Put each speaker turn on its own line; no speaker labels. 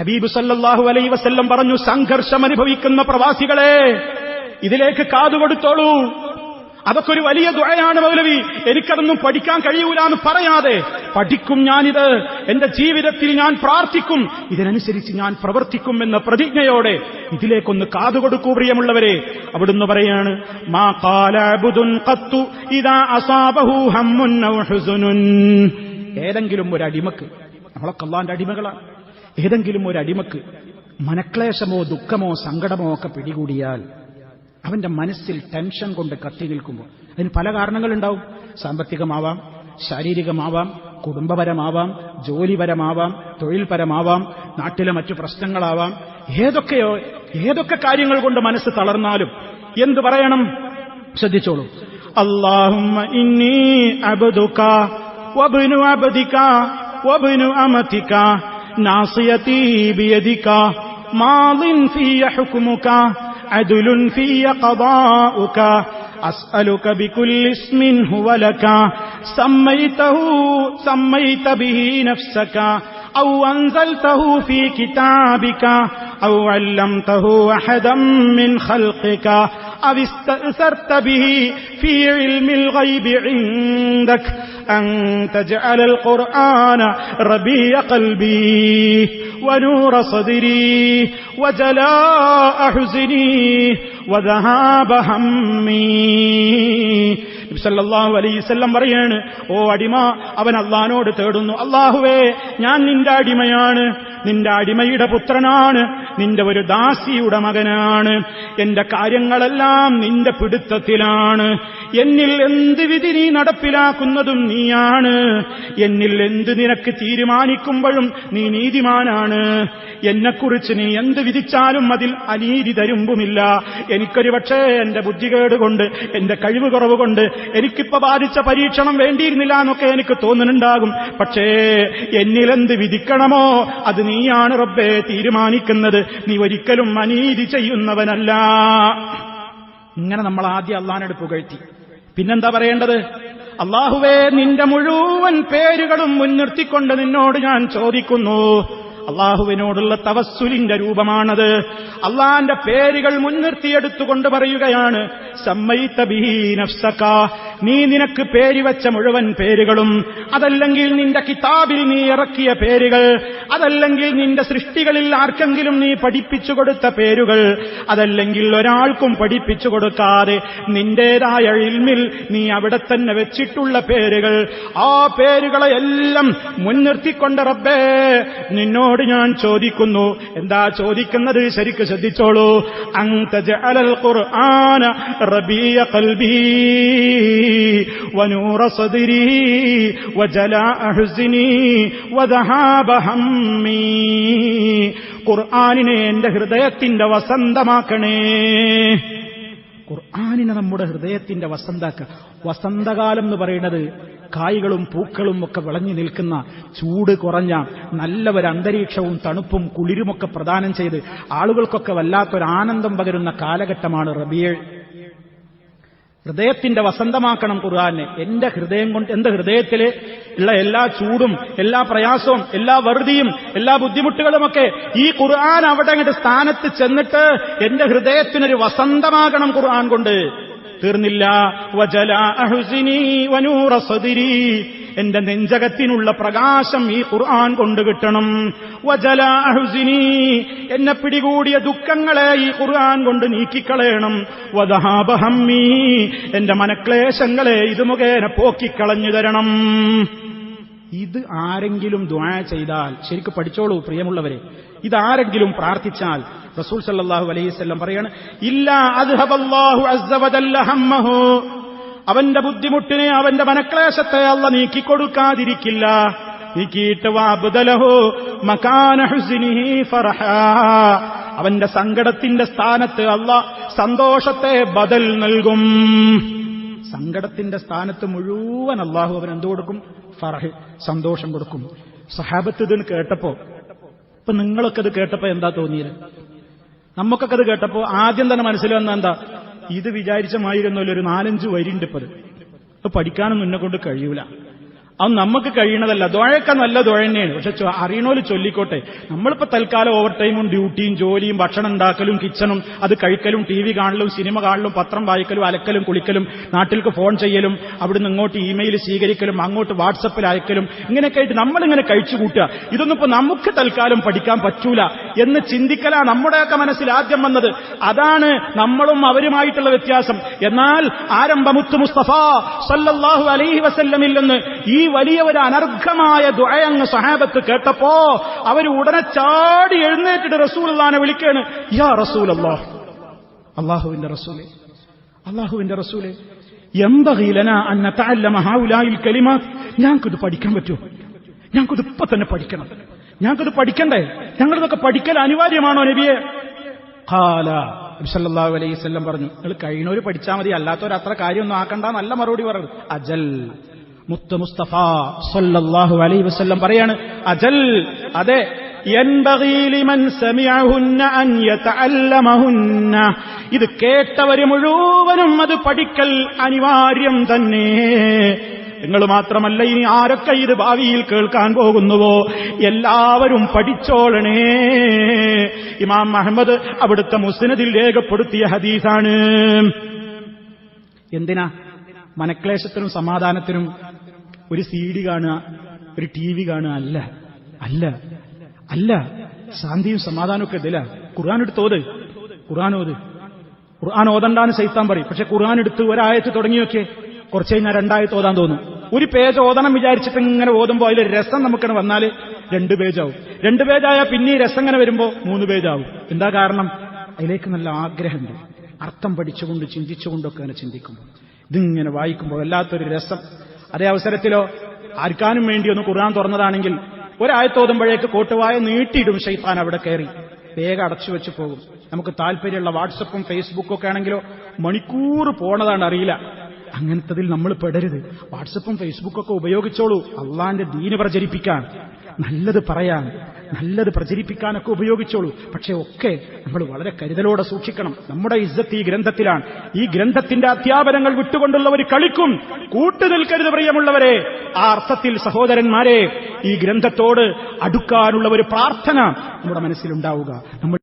ഹബീബ് സല്ലാഹു അലൈ വസല്ലം പറഞ്ഞു സംഘർഷം അനുഭവിക്കുന്ന പ്രവാസികളെ ഇതിലേക്ക് കാതുകൊടുത്തോളൂ അതൊക്കെ ഒരു വലിയ ദുഴയാണ് മൗലവി. എനിക്കതൊന്നും പഠിക്കാൻ കഴിയൂല എന്ന് പറയാതെ പഠിക്കും ഞാനിത്. എന്റെ ജീവിതത്തിൽ ഞാൻ പ്രാർത്ഥിക്കും. ഇതിനനുസരിച്ച് ഞാൻ പ്രവർത്തിക്കും എന്ന പ്രതിജ്ഞയോടെ ഇതിലേക്കൊന്ന് കാതുകൊടുക്കൂ പ്രിയമുള്ളവരെ. അവിടുന്ന് പറയാണ് മാ അസാബഹു ഹമ്മുൻ ഏതെങ്കിലും ഒരു അടിമക്ക് നമ്മളൊക്കെ അള്ളാന്റെ അടിമകളാണ്. ഏതെങ്കിലും ഒരു അടിമക്ക് മനക്ലേശമോ ദുഃഖമോ സങ്കടമോ ഒക്കെ പിടികൂടിയാൽ അവന്റെ മനസ്സിൽ ടെൻഷൻ കൊണ്ട് കത്തി നിൽക്കുമ്പോൾ അതിന് പല കാരണങ്ങളുണ്ടാവും. സാമ്പത്തികമാവാം ശാരീരികമാവാം കുടുംബപരമാവാം ജോലിപരമാവാം തൊഴിൽപരമാവാം നാട്ടിലെ മറ്റു പ്രശ്നങ്ങളാവാം. ഏതൊക്കെയോ ഏതൊക്കെ കാര്യങ്ങൾ കൊണ്ട് മനസ്സ് തളർന്നാലും എന്തു പറയണം? ശ്രദ്ധിച്ചോളൂ. അമതിക ناصيتي بيدك ماض في حكمك عدل في قضاؤك. أسألك بكل اسم هو لك سميته سميت به نفسك أو أنزلته في كتابك أو علمته أحدا من خلقك. أو استأثرت به في علم الغيب عندك أن تجعل القرآن ربيع قلبي ونور صدري وجلاء حزني وذهاب همي സല്ലല്ലാഹു അലൈവല്ലം പറയാണ് ഓ അടിമ അവൻ അള്ളഹാനോട് തേടുന്നു അള്ളാഹുവേ ഞാൻ നിന്റെ അടിമയാണ് നിന്റെ അടിമയുടെ പുത്രനാണ്. നിന്റെ ഒരു ദാസിയുടെ മകനാണ്. എന്റെ കാര്യങ്ങളെല്ലാം നിന്റെ പിടുത്തത്തിലാണ്. എന്നിൽ എന്ത് വിധി നീ നടപ്പിലാക്കുന്നതും നീയാണ്. എന്നിൽ എന്ത് നിനക്ക് തീരുമാനിക്കുമ്പോഴും നീ നീതിമാനാണ്. എന്നെക്കുറിച്ച് നീ എന്ത് വിധിച്ചാലും അതിൽ അനീതി തരുമ്പുമില്ല. എനിക്കൊരു പക്ഷേ എന്റെ ബുദ്ധികേട് കൊണ്ട് എന്റെ കഴിവ് കുറവ് കൊണ്ട് എനിക്കിപ്പോ ബാധിച്ച പരീക്ഷണം വേണ്ടിയിരുന്നില്ല എന്നൊക്കെ എനിക്ക് തോന്നുന്നുണ്ടാകും. പക്ഷേ എന്നിലെന്ത് വിധിക്കണമോ അത് നീയാണ് റബ്ബെ തീരുമാനിക്കുന്നത്. നീ ഒരിക്കലും അനീതി ചെയ്യുന്നവനല്ല. ഇങ്ങനെ നമ്മൾ ആദ്യം അള്ളാനെടുപ്പ് പുകഴ്ത്തി പിന്നെന്താ പറയേണ്ടത്? അള്ളാഹുവേ നിന്റെ മുഴുവൻ പേരുകളും മുൻനിർത്തിക്കൊണ്ട് നിന്നോട് ഞാൻ ചോദിക്കുന്നു. അള്ളാഹുവിനോടുള്ള തവസ്സുലിന്റെ രൂപമാണത്. അള്ളാന്റെ പേരുകൾ മുൻനിർത്തിയെടുത്തുകൊണ്ട് പറയുകയാണ് സമ്മയിത്ത നഫ്സക. നീ നിനക്ക് പേര് വെച്ച മുഴുവൻ പേരുകളും അതല്ലെങ്കിൽ നിന്റെ കിതാബിൽ നീ ഇറക്കിയ പേരുകൾ അതല്ലെങ്കിൽ നിന്റെ സൃഷ്ടികളിൽ ആർക്കെങ്കിലും നീ പഠിപ്പിച്ചു കൊടുത്ത പേരുകൾ അതല്ലെങ്കിൽ ഒരാൾക്കും പഠിപ്പിച്ചു കൊടുക്കാതെ നിന്റേതായ ഇൽമിൽ നീ അവിടെ തന്നെ വെച്ചിട്ടുള്ള പേരുകൾ ആ പേരുകളെ എല്ലാം മുൻനിർത്തിക്കൊണ്ട് റബ്ബേ നിന്നോട് ഞാൻ ചോദിക്കുന്നു. എന്താ ചോദിക്കുന്നത്? ശരിക്ക് ശ്രദ്ധിച്ചോളൂ. അലൽ ഖുർആന റബിയ ഖൽബി. ونور صدري وجلاء حزني وذهاب همي ഖുർആാനിനെ എന്റെ ഹൃദയത്തിന്റെ വസന്തമാക്കണേ ഖുർആാനിനെ നമ്മുടെ ഹൃദയത്തിന്റെ വസന്താക്ക വസന്തകാലം എന്ന് പറയുന്നത് കായ്കളും പൂക്കളും ഒക്കെ വിളഞ്ഞു നിൽക്കുന്ന ചൂട് കുറഞ്ഞ നല്ല ഒരു അന്തരീക്ഷവും തണുപ്പും കുളിരുമൊക്കെ പ്രദാനം ചെയ്ത് ആളുകൾക്കൊക്കെ വല്ലാത്തൊരു ആനന്ദം പകരുന്ന കാലഘട്ടമാണ് റബിയേൾ ഹൃദയത്തിന്റെ വസന്തമാക്കണം ഖുർആാനെ എന്റെ ഹൃദയം കൊണ്ട് എന്റെ ഹൃദയത്തിലെ ഉള്ള എല്ലാ ചൂടും എല്ലാ പ്രയാസവും എല്ലാ വെറുതിയും എല്ലാ ബുദ്ധിമുട്ടുകളുമൊക്കെ ഈ ഖുർആൻ അവിടെ അങ്ങോട്ട് സ്ഥാനത്ത് ചെന്നിട്ട് എന്റെ ഹൃദയത്തിനൊരു വസന്തമാകണം ഖുർആൻ കൊണ്ട്. തീർന്നില്ല. എന്റെ നെഞ്ചകത്തിനുള്ള പ്രകാശം ഈ ഖുർആൻ കൊണ്ട് കിട്ടണം. എന്നെ പിടികൂടിയ ദുഃഖങ്ങളെ ഈ ഖുർആൻ കൊണ്ട് നീക്കിക്കളയണം. വദഹാബഹമ്മീ എന്റെ മനക്ലേശങ്ങളെ ഇത് മുഖേന പോക്കിക്കളഞ്ഞു തരണം. ഇത് ആരെങ്കിലും ദ്വാ ചെയ്താൽ ശരിക്കും പഠിച്ചോളൂ പ്രിയമുള്ളവരെ ഇതാരെങ്കിലും പ്രാർത്ഥിച്ചാൽ റസൂൽ സല്ലാഹു അലൈവല്ലം പറയാണ് ഇല്ല അദ്ഹബല്ലാഹു അസ്സവദല്ല ഹമ്മഹു. അവന്റെ ബുദ്ധിമുട്ടിനെ അവന്റെ മനക്ലേശത്തെ അല്ല നീക്കിക്കൊടുക്കാതിരിക്കില്ല. അവന്റെ സങ്കടത്തിന്റെ സ്ഥാനത്ത് അല്ല സന്തോഷത്തെ ബദൽ നൽകും. സങ്കടത്തിന്റെ സ്ഥാനത്ത് മുഴുവൻ അള്ളാഹു അവൻ എന്തു കൊടുക്കും? ഫറഹ് സന്തോഷം കൊടുക്കും. സഹാബത്ത് ഇതിന് കേട്ടപ്പോ ഇപ്പൊ നിങ്ങളൊക്കെ ഇത് കേട്ടപ്പോ എന്താ തോന്നിയത്? നമുക്കൊക്കെ അത് കേട്ടപ്പോ ആദ്യം തന്നെ മനസ്സിൽ വന്ന എന്താ? ഇത് വിചാരിച്ച മായിരുന്നല്ലോ ഒരു നാലഞ്ച് വരിണ്ട് ഇപ്പത്. അത് പഠിക്കാനൊന്നും എന്നെ കൊണ്ട് കഴിയൂല. അത് നമുക്ക് കഴിയണതല്ല. ദുഴയൊക്കെ നല്ല ദുഴ തന്നെയാണ്. പക്ഷെ അറിയണോൽ ചൊല്ലിക്കോട്ടെ. നമ്മളിപ്പോ തൽക്കാലം ഓവർ ടൈമും ഡ്യൂട്ടിയും ജോലിയും ഭക്ഷണം ഉണ്ടാക്കലും കിച്ചണും അത് കഴിക്കലും ടി വി കാണലും സിനിമ കാണലും പത്രം വായിക്കലും അലക്കലും കുളിക്കലും നാട്ടിലേക്ക് ഫോൺ ചെയ്യലും അവിടുന്ന് ഇങ്ങോട്ട് ഇമെയിൽ സ്വീകരിക്കലും അങ്ങോട്ട് വാട്സപ്പിൽ അയക്കലും ഇങ്ങനെയൊക്കെ ആയിട്ട് നമ്മളിങ്ങനെ കഴിച്ചു കൂട്ടുക. ഇതൊന്നും ഇപ്പൊ നമുക്ക് തൽക്കാലം പഠിക്കാൻ പറ്റൂല എന്ന് ചിന്തിക്കലാ നമ്മുടെയൊക്കെ മനസ്സിൽ ആദ്യം വന്നത്. അതാണ് നമ്മളും അവരുമായിട്ടുള്ള വ്യത്യാസം. എന്നാൽ ആരംഭമുത്ത് മുസ്തഫ സല്ലല്ലാഹു അലൈഹി വസല്ലമില്ലെന്ന് ഈ വലിയ ഒരു അനർഘമായ ദുഴയങ്ങ് സഹാബത്ത് കേട്ടപ്പോ അവർ ഉടനെ ചാടി എഴുന്നേറ്റിട്ട് റസൂൽ അള്ളഹാനെ വിളിക്കാണ് യാ റസൂൽ അള്ളാഹ് അള്ളാഹുവിന്റെ റസൂലെ അള്ളാഹുവിന്റെ റസൂലെ എന്തകീലന അന്ന തഅല്ലമ കലിമ ഞങ്ങൾക്കിത് പഠിക്കാൻ പറ്റുമോ ഞങ്ങൾക്കിത് ഇപ്പൊ തന്നെ പഠിക്കണം ഞങ്ങൾക്കിത് പഠിക്കണ്ടേ ഞങ്ങളിതൊക്കെ പഠിക്കൽ അനിവാര്യമാണോ നബിയെ? ഖാല നബി സല്ലല്ലാഹു അലൈഹി വസല്ലം പറഞ്ഞു നിങ്ങൾ കഴിഞ്ഞവര് പഠിച്ചാൽ മതി അല്ലാത്തവർ അത്ര കാര്യമൊന്നും ആക്കണ്ട നല്ല മറുപടി പറഞ്ഞു അജൽ മുത്ത് മുസ്തഫ സൊല്ലാഹു അലൈ വസ്ല്ലം പറയാണ് അജൽ അതെ ഇത് കേട്ടവര് മുഴുവനും അത് പഠിക്കൽ അനിവാര്യം തന്നെ. നിങ്ങൾ മാത്രമല്ല ഇനി ആരൊക്കെ ഇത് ഭാവിയിൽ കേൾക്കാൻ പോകുന്നുവോ? എല്ലാവരും പഠിച്ചോളണേ. ഇമാം അഹമ്മദ് അവിടുത്തെ മുസ്നദിൽ രേഖപ്പെടുത്തിയ ഹദീസാണ്. എന്തിനാ? മനക്ലേശത്തിനും സമാധാനത്തിനും ഒരു സി ഡി കാണുക ഒരു ടി വി കാണുക അല്ല അല്ല അല്ല. ശാന്തിയും സമാധാനവും ഒക്കെ ഇതില. ഖുർആൻ എടുത്ത് ഓത് ഖുർആൻ ഖുർആൻ ഓതണ്ടാന്ന് സൈത്താൻ പറയും. പക്ഷെ ഖുർആൻ എടുത്ത് ഒരായത്ത് തുടങ്ങിയൊക്കെ കുറച്ച് കഴിഞ്ഞാൽ രണ്ടായത്ത് ഓതാൻ തോന്നും. ഒരു പേജ് ഓതണം വിചാരിച്ചിട്ട് ഇങ്ങനെ ഓതുമ്പോൾ അതിൽ രസം നമുക്കിങ്ങനെ വന്നാൽ രണ്ട് പേജാവും. രണ്ട് പേജായാൽ പിന്നെ രസം ഇങ്ങനെ വരുമ്പോൾ മൂന്ന് പേജാവും. എന്താ കാരണം? അതിലേക്ക് നല്ല ആഗ്രഹമുണ്ട്. അർത്ഥം പഠിച്ചുകൊണ്ട് ചിന്തിച്ചുകൊണ്ടൊക്കെ അങ്ങനെ ചിന്തിക്കുമ്പോൾ ഇതിങ്ങനെ വായിക്കുമ്പോൾ വല്ലാത്തൊരു രസം. അതേ അവസരത്തിലോ ആർക്കാനും വേണ്ടി ഒന്ന് ഖുർആൻ തുറന്നതാണെങ്കിൽ ഒരായത്തോതുമ്പോഴേക്ക് കോട്ടുവായ നീട്ടിയിടും ഷെയ്ത്താൻ അവിടെ കയറി. വേഗം അടച്ചു വെച്ച് പോകും. നമുക്ക് താല്പര്യമുള്ള വാട്സപ്പും ഫേസ്ബുക്കും ഒക്കെ ആണെങ്കിലോ മണിക്കൂർ പോണതാണ് അറിയില്ല. അങ്ങനത്തതിൽ നമ്മൾ പെടരുത്. വാട്സപ്പും ഫേസ്ബുക്കും ഒക്കെ ഉപയോഗിച്ചോളൂ. അള്ളാന്റെ ദീന് പ്രചരിപ്പിക്കാൻ. നല്ലത് പറയാൻ. നല്ലത് പ്രചരിപ്പിക്കാനൊക്കെ ഉപയോഗിച്ചോളൂ. പക്ഷെ ഒക്കെ നമ്മൾ വളരെ കരുതലോടെ സൂക്ഷിക്കണം. നമ്മുടെ ഇജ്ജത്ത് ഈ ഗ്രന്ഥത്തിലാണ്. ഈ ഗ്രന്ഥത്തിന്റെ അധ്യാപനങ്ങൾ വിട്ടുകൊണ്ടുള്ളവർ കളിക്കും. കൂട്ടുനിൽക്കരുത് പ്രിയമുള്ളവരെ ആ അർത്ഥത്തിൽ സഹോദരന്മാരെ ഈ ഗ്രന്ഥത്തോട് അടുക്കാനുള്ള ഒരു പ്രാർത്ഥന നമ്മുടെ മനസ്സിലുണ്ടാവുക. നമ്മൾ